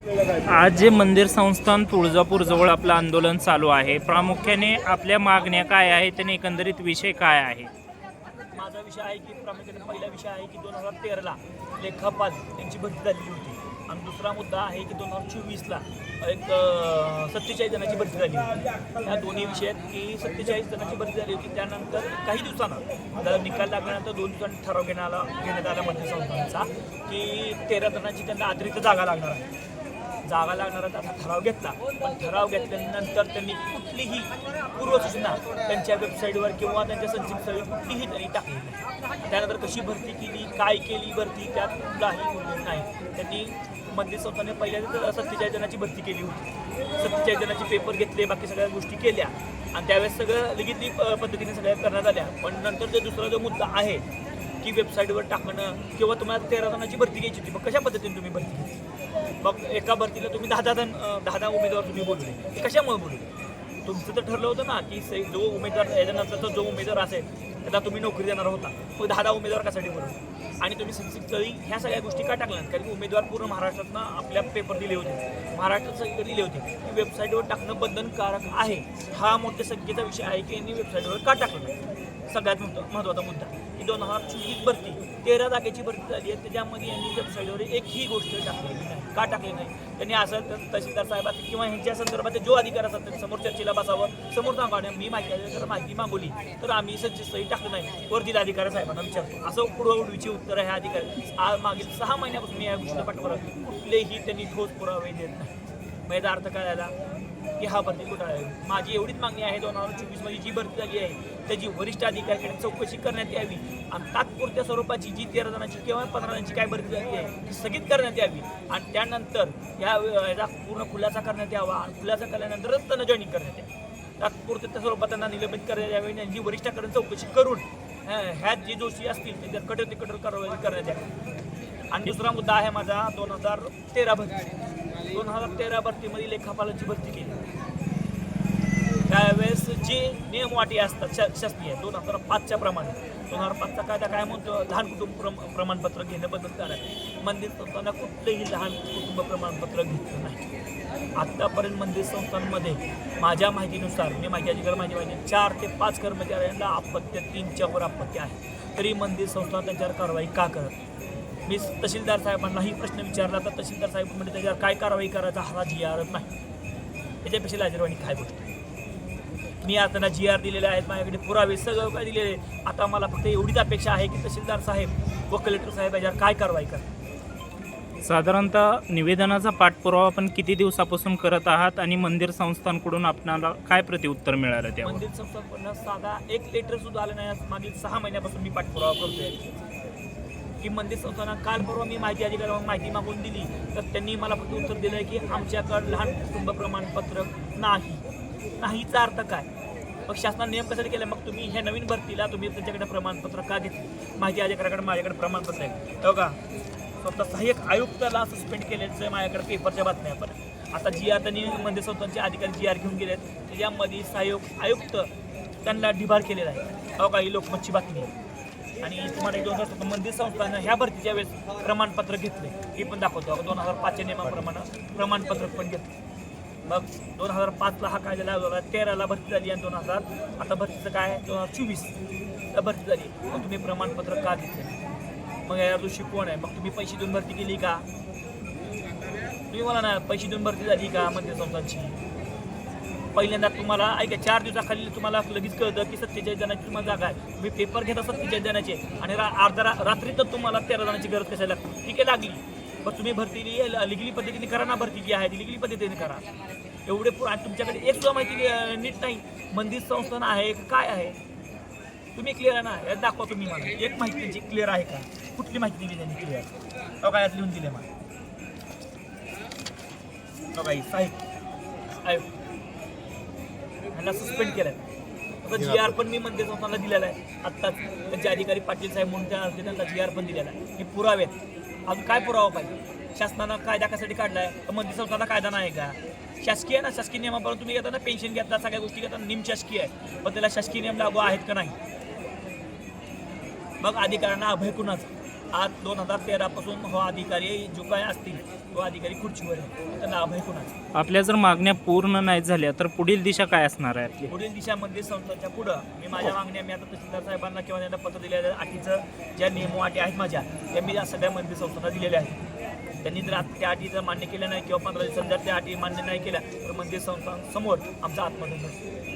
आज जे मंदिर संस्थान तुळजापूरजवळ आपलं आंदोलन चालू आहे प्रामुख्याने आपल्या मागण्या काय आहेत आणि एकंदरीत विषय काय आहे? माझा विषय आहे की प्रामुख्याने पहिला विषय आहे की दोन हजार तेराला लेखापाल यांची भरती झालेली होती. आणि दुसरा मुद्दा आहे की दोन हजार चोवीसला एक सत्तेचाळीस जणांची भरती झाली होती. या दोन्ही विषयात की सत्तेचाळीस जणांची भरती झाली होती. त्यानंतर काही दिवसानं जर निकाल लागल्यानंतर दोन दिवसांनी ठराव घेण्यात आला घेण्यात आला मंदिर संस्थांचा की तेरा जणांची त्यांना अतिरिक्त जागा लागणार आहे. जागा लागणार असा ठराव घेतला. पण ठराव घेतल्यानंतर त्यांनी कुठलीही पूर्वसूचना त्यांच्या वेबसाईटवर किंवा त्यांच्या संचितस्थळी कुठलीही त्यांनी टाकली त्यानंतर कशी भरती केली काय केली भरती त्यात काही उल्लेख नाही. त्यांनी मंदिर संस्थाने पहिल्यांदा सत्तेचाळीस जणांची भरती केली होती. सत्तेचाळीस जणांचे पेपर घेतले बाकी सगळ्या गोष्टी केल्या. आणि त्यावेळेस सगळं लिखित प- पद्धतीने सगळ्या करण्यात आल्या. पण नंतर जो दुसरा जो मुद्दा आहे की वेबसाईटवर टाकणं किंवा तुम्हाला तेरा जणांची भरती घ्यायची होती. मग कशा पद्धतीने तुम्ही भरती घेतली मग एका भरतीला तुम्ही दहा दहा जण दहा दहा उमेदवार तुम्ही बोलले. ते कशामुळे बोलले? तुमचं तर ठरलं होतं ना की जो उमेदवार याच्यानंतरचा जो उमेदवार असेल त्याला तुम्ही नोकरी देणार होता. मग दहा दहा उमेदवार कशासाठी बोलले? आणि तुम्ही संक्षिप्त स्थळी ह्या सगळ्या गोष्टी का टाकल्या कारण की उमेदवार पूर्ण महाराष्ट्रातनं आपल्या पेपर दिले होते. महाराष्ट्रात सगळे दिले होते. की वेबसाईटवर टाकणं बंधनकारक आहे. हा मोठ्या संख्येचा विषय आहे की यांनी वेबसाईटवर का टाकलं सगळ्यात महत्व- महत्त्वाचा मुद्दा. की दोन हजार चोवीस भरती तेरा जागेची भरती झाली आहे. त्याच्यामध्ये यांनी वेबसाईटवर एकही गोष्ट टाकलेली नाही का टाकली नाही? त्यांनी असं तर तहसीलदार साहेब असतील किंवा ह्यांच्या संदर्भात जो अधिकार असतात त्यांनी समोर चर्चेला बसावं समोर सांगा मी माहिती आहे तर माहिती मागवली तर आम्ही संचितस्थळी टाकलं नाही. वर अधिकारी साहेबांना विचारतो. असं पुढवडीची उत्तर ह्या अधिकारी मागील सहा महिन्यापासून मी या गोष्टीला पाठवलं कुठलेही त्यांनी ठोस पुरावे देत नाही. मग याचा अर्थ काय झाला? की हा भरती घोटाळा आहे? माझी एवढीच मागणी आहे दोन हजार चोवीसमध्ये जी भरती झाली आहे त्याची वरिष्ठ अधिकाऱ्याकडे चौकशी करण्यात यावी. आणि तात्पुरत्या स्वरूपाची जी तेरा जणांची किंवा पंधरा जणांची काय भरती झाली आहे ती स्थगित करण्यात यावी. आणि त्यानंतर या याचा पूर्ण खुलासा करण्यात यावा आणि खुलासा केल्यानंतरच त्यांना जॉईनिंग करण्यात यावी. तात्पुरत्या स्वरूपात त्यांना निलंबित करण्यात यावी आणि जी वरिष्ठाकडे चौकशी करून ह्यात जे दोषी असतील ते कठोर ते कठोर कारवाई करण्यात यावी. आणि दुसरा मुद्दा आहे माझा दोन हजार तेरा भरती. दोन हजार तेरा भरतीमध्ये लेखापालाची भरती केली. त्यावेळेस जे नियम वाटी असतात श शासनीय दोन हजार पाचच्या प्रमाणे. दोन हजार पाचचा कायदा काय म्हणतो? लहान कुटुंब प्रम प्रमाणपत्र घेणं बंधनकारक आहे मंदिर संस्थांना कुठलंही लहान कुटुंब प्रमाणपत्र घेतलं नाही. आत्तापर्यंत मंदिर संस्थांमध्ये माझ्या माहितीनुसार मी माझ्या अधिकार माझी माहिती चार ते पाच कर्मचाऱ्यांना अपत्य तीनच्यावर आपत्ती अपत्य आहे. तरी मंदिर संस्था त्यांच्यावर कारवाई का करत? मी तहसीलदार साहेबांनाही प्रश्न विचारला तर तहसीलदार साहेब म्हणजे त्याच्यावर काय कारवाई करायचा? हा जी नाही. त्याच्यापेक्षा लाजरवाणी काय गोष्ट? मी आता त्यांना जी आर दिलेले आहेत माझ्याकडे पुरावे सगळं काय दिलेले. आता मला फक्त एवढीच अपेक्षा आहे की तहसीलदार साहेब व कलेक्टर साहेब याच्यावर काय कारवाई करतात साधारणतः निवेदनाचा पाठपुरावा आपण किती दिवसापासून करत आहात आणि मंदिर संस्थांकडून आपणाला काय प्रत्युत्तर मिळालं त्यावर? मंदिर संस्थापना साधा एक लेटर सुद्धा आलं नाही. आज मागील सहा महिन्यापासून मी पाठपुरावा करतोय. की मंदिर संस्थांना काल परवा मी माहिती अधिकाऱ्यांना माहिती मागून दिली तर त्यांनी मला फक्त उत्तर दिलं की आमच्याकडे लहान कुटुंब प्रमाणपत्र नाही. नाहीचा अर्थ काय? मग शासनाने नियम कशासाठी केला? मग तुम्ही ह्या नवीन भरतीला तुम्ही त्यांच्याकडे प्रमाणपत्र का घेतले? माहिती अधिकाऱ्याकडे माझ्याकडे प्रमाणपत्र आहे हो का? स्वतः सहाय्यक आयुक्ताला सस्पेंड केल्याचं आहे माझ्याकडे पेपरच्या बातम्या पण आता जी आर त्यांनी मध्ये स्वतःचे अधिकारी जी आर घेऊन गेले आहेत यामध्ये सहाय्यक आयुक्त त्यांना डिबार केलेला आहे. हो का? ही लोकमतची बातमी आहे. आणि तुम्हाला एक दोन हजार मंदिर संस्थानं ह्या भरतीच्या वेळेस प्रमाणपत्र घेतले. हे पण दाखवतो. दोन हजार पाचच्या नियमाप्रमाणे प्रमाणपत्र पण घेतलं. मग दोन हजार पाचला हा कायदा लागू झाला. तेराला भरती झाली आणि दोन हजार आता भरतीचं काय आहे? दोन हजार चोवीस भरती झाली. मग तुम्ही प्रमाणपत्र का घेतले? मग या दिवशी कोण आहे? मग तुम्ही पैसे देऊन भरती केली का? तुम्ही मला ना पैसे देऊन भरती झाली का मंदिर संस्थांची पहिल्यांदा तुम्हाला ऐका चार दिवसाखाली तुम्हाला लगेच कळतं की सत्तेचाळीस जणांची तुम्हाला जागा आहे. तुम्ही पेपर घेता सत्तेचाळीस जणांचे आणि रा अर्धा रा रात्रीतच तुम्हाला तेरा जणांची गरज कशाला लागते? ठीक आहे लागली. पण तुम्ही भरती लिगली पद्धतीने करा ना भरती जी आहे ती लिगली पद्धतीने करा. एवढे आणि तुमच्याकडे एक सुद्धा माहिती नीट नाही. मंदिर संस्थान आहे काय आहे? तुम्ही क्लिअर आहे ना? यात दाखवा तुम्ही मला. एक माहिती त्यांची क्लिअर आहे का? कुठली माहिती दिली त्यांनी क्लिअर तो काय यात लिहून दिले मला. तो काही साहेब. आयोग ह्याला सस्पेंड केलं आता जी आर पण मी मंदिर संस्थांना दिलेला आहे. आत्ताच त्यांचे अधिकारी पाटील साहेब म्हणून त्या असते त्यांना जी आर पण दिलेला आहे. हे पुरावे आहेत अजून काय पुरावा पाहिजे? शासनानं कायदा कशासाठी काढलाय? तर मंदिर संस्थांना कायदा नाही का? शासकीय आहे ना शासकीय नियमाप्रमाणे तुम्ही घेता ना पेन्शन घेता सगळ्या गोष्टी घेता निम शासकीय आहे. पण त्याला शासकीय नियम लागू आहेत का नाही? मग अधिकाऱ्यांना अभय कुणाचा? आज दोन हजार तेरापासून हो अधिकारी जो काय असतील तो अधिकारी खुर्चीवर आहे. त्यांना अभय कुणाचं? आपल्या जर मागण्या पूर्ण नाही झाल्या तर पुढील दिशा काय असणार आहे आपली? पुढील दिशा मंदिर संस्थांच्या पुढं मी माझ्या मागण्या मी आता तहसीलदार साहेबांना किंवा त्यांना पत्र दिलेल्या अटीचं ज्या नियम अटी आहेत माझ्या त्या मी या सगळ्या मंदिर संस्थांना दिलेल्या आहेत. त्यांनी जर आत- त्या अटी जर मान्य केल्या नाही किंवा पंधरा दिवसांत जर त्या अटी मान्य नाही केल्या तर मंदिर संस्थांसमोर आमचा आत्मदंड होईल.